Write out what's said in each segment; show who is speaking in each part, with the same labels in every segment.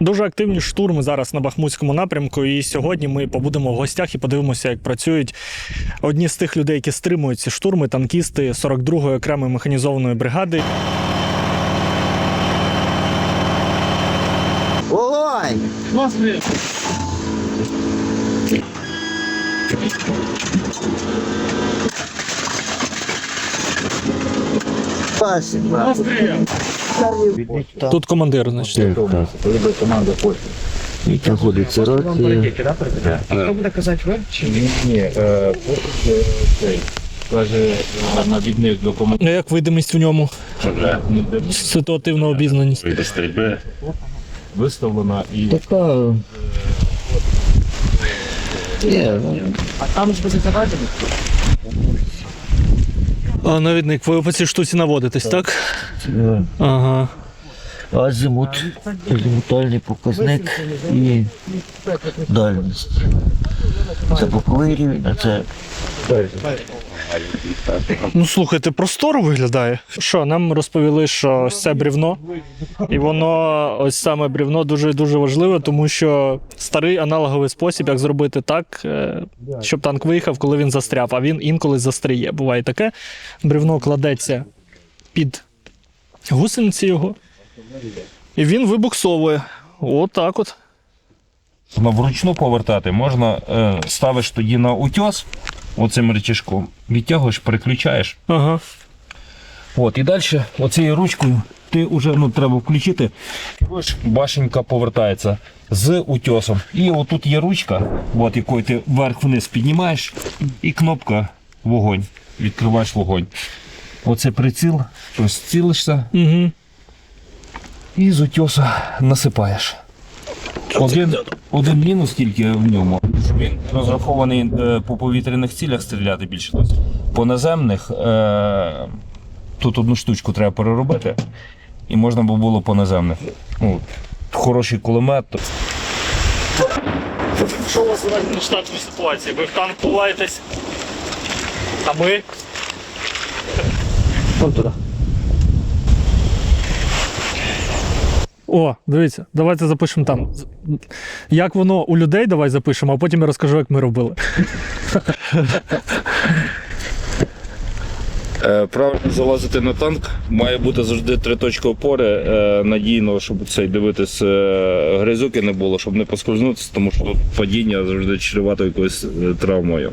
Speaker 1: Дуже активні штурми зараз на Бахмутському напрямку. І сьогодні ми побудемо в гостях і подивимося, як працюють одні з тих людей, які стримують ці штурми, танкісти 42-ї окремої механізованої бригади.
Speaker 2: Вогонь! Спасибо.
Speaker 1: Тут командир, значить.
Speaker 2: Знаходиться рація.
Speaker 3: Хто буде казати ви? Чи ні? Ні, е, цей. Каже, навідник документ.
Speaker 1: А Як видимість в ньому? Ситуативна обізнаність.
Speaker 4: Від стрільби.
Speaker 3: виставлена і
Speaker 2: Така. Ні,
Speaker 3: А там ж буде заведено?
Speaker 1: А навідник, ви по цій штуці наводитесь, так?
Speaker 2: ну,
Speaker 1: Ага.
Speaker 2: азимут, азимутальний показник і дальність. Це боковий рівень, а це
Speaker 1: Ну слухайте, просторо виглядає. Що, нам розповіли, що ось це брівно, і воно ось саме брівно дуже дуже важливе, тому що старий аналоговий спосіб, як зробити так, е, щоб танк виїхав, коли він застряв, а він інколи застряє. Буває таке. Брівно кладеться під гусениці його, і він вибуксовує. Отак от.
Speaker 5: Вручну повертати можна, е, ставиш тоді на утьос оцим речашком, відтягуєш, переключаєш.
Speaker 1: Ага.
Speaker 5: От, і далі оцією ручкою ти вже ну, треба включити. Ось башенька повертається з утьосом. І отут є ручка, от, якою ти вверх-вниз піднімаєш, і кнопка вогонь. Відкриваєш вогонь. Оце приціл, тобто цілишся
Speaker 1: Угу.
Speaker 5: і з утьоса насипаєш. Один, один мінус тільки в ньому. Він розрахований е, по повітряних цілях стріляти більше. По наземних е, тут одну штучку треба переробити, і можна би було по наземних. Ну, хороший кулемет.
Speaker 1: Що у вас в штатній ситуації? Ви в танк ховаєтесь, а ми. Вон туди. О, дивіться, давайте запишемо там. Як воно у людей, давай запишемо, а потім я розкажу, як ми робили.
Speaker 5: Е, Правильно залазити на танк, має бути завжди три точки опори е, надійно, щоб цей дивитись е, грязюки не було, щоб не поскользнутися, тому що падіння завжди чревато якоюсь травмою.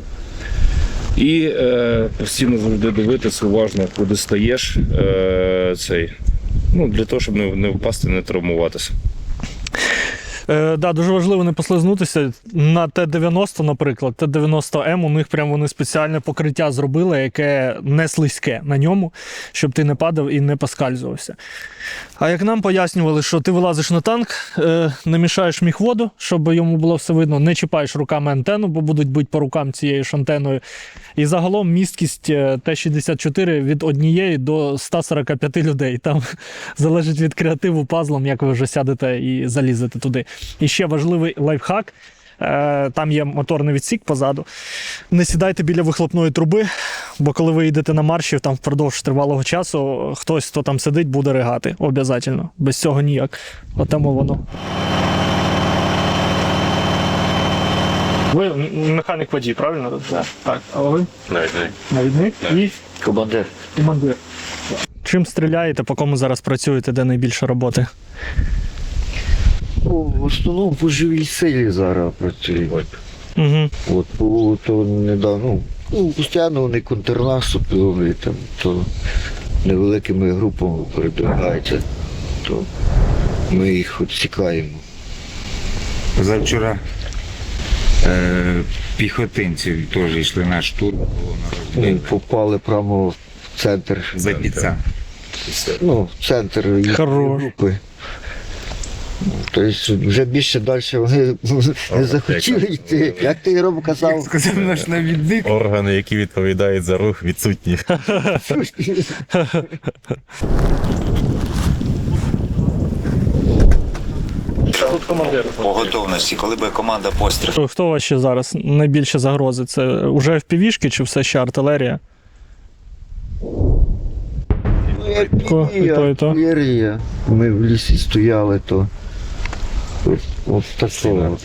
Speaker 5: І е, постійно завжди дивитись уважно, куди стаєш е, цей. Ну, для того, щоб не, впасти, не травмуватися.
Speaker 1: Е, да, дуже важливо не послизнутися. На Т-90, наприклад, Т-90М, у них прям вони спеціальне покриття зробили, яке не слизьке на ньому, щоб ти не падав і не поскальзувався. А як нам пояснювали, що ти вилазиш на танк, е, не мішаєш міхводу, щоб йому було все видно, не чіпаєш руками антенну, бо будуть бити по рукам цією ж антеною. І загалом місткість е, Т-64 від однієї до 145 людей. Там залежить від креативу пазлом, як ви вже сядете і залізете туди. І ще важливий лайфхак. е, Там є моторний відсік позаду. Не сідайте біля вихлопної труби, бо коли ви йдете на марші, там впродовж тривалого часу хтось, хто там сидить, буде ригати. Обязательно. Без цього ніяк. Отому воно. Ви механік водій, правильно? Так. так. А ви?
Speaker 4: Навіть не.
Speaker 1: Навідник і
Speaker 2: командир.
Speaker 1: командир. Чим стріляєте, по кому зараз працюєте, де найбільше роботи?
Speaker 2: Ну, в основному по живій силі зараз працюють.
Speaker 1: Угу.
Speaker 2: От, по, то недавно, ну, постійно вони контрнаступи, там, то невеликими групами передвигаються, то ми їх відсікаємо.
Speaker 6: Завчора е, піхотинці теж йшли на штурм,
Speaker 2: Ми попали прямо в центр,
Speaker 6: За бійця.
Speaker 2: ну, в центр їхньої
Speaker 1: Хорош.
Speaker 2: групи. Тобто вже більше далі вони не захотіли йти. Як ти Ром казав,
Speaker 6: Сказав наш навідник.
Speaker 4: Органи, які відповідають за рух, відсутні.
Speaker 1: Тут командир.
Speaker 7: По готовності, коли буде команда постріл.
Speaker 1: Хто у вас ще зараз найбільше загрози? Це уже впівішки чи все ще артилерія?
Speaker 2: ну, як
Speaker 1: і і.
Speaker 2: Ми в лісі стояли, то От такого.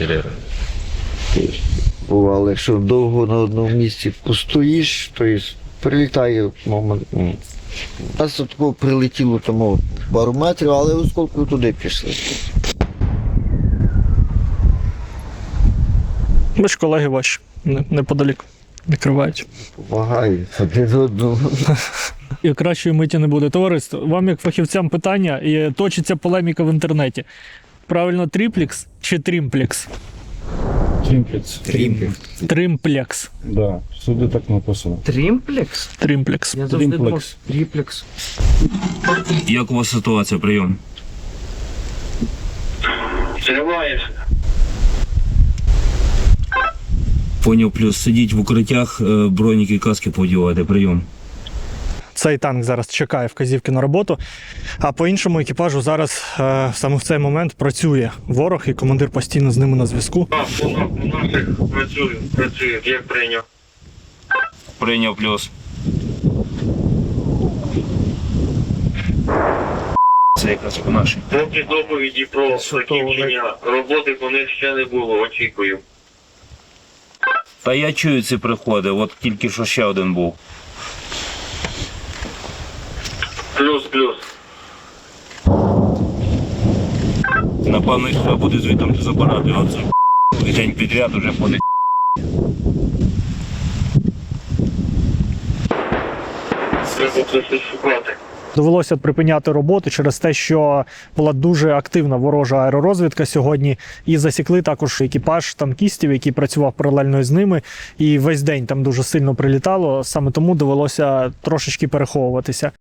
Speaker 2: Бувало, якщо довго на одному місці постоїш, то прилітає момент. У нас тут такого прилетіло тому пару метрів, але осколки туди пішли.
Speaker 1: Ви ж колеги ваші не- неподалік накривають.
Speaker 2: Помагає один одному.
Speaker 1: І кращої миті не буде. Товариство, вам як фахівцям питання, і точиться полеміка в інтернеті. Правильно, тріплікс чи трімплекс?
Speaker 3: Трімплекс.
Speaker 1: Тримплекс.
Speaker 3: Да, всюди так написано.
Speaker 8: Трімплекс?
Speaker 1: Трімплекс.
Speaker 8: Я завжди думав
Speaker 3: Трімплекс.
Speaker 8: тріплекс.
Speaker 5: Як у вас ситуація, прийом? Поняв, плюс сидіть в укриттях, е, броніки, каски подівати, прийом.
Speaker 1: Цей танк зараз чекає вказівки на роботу. А по іншому екіпажу зараз е, саме в цей момент працює ворог, і командир постійно з ними на зв'язку.
Speaker 9: Працюю, працюю, як прийняв.
Speaker 5: Прийняв плюс. Це якраз по нашій.
Speaker 9: Поки доповіді про закінчення роботи по них ще не було, очікую.
Speaker 5: Та я чую ці приходи, от тільки що ще один був.
Speaker 9: Плюс-плюс.
Speaker 5: Напевно, їх треба буде звідти забирати. Оце день підряд уже них.
Speaker 9: Треба шукати.
Speaker 1: Довелося припиняти роботу через те, що була дуже активна ворожа аеророзвідка сьогодні, і засікли також екіпаж танкістів, який працював паралельно з ними. І весь день там дуже сильно прилітало. Саме тому довелося трошечки переховуватися.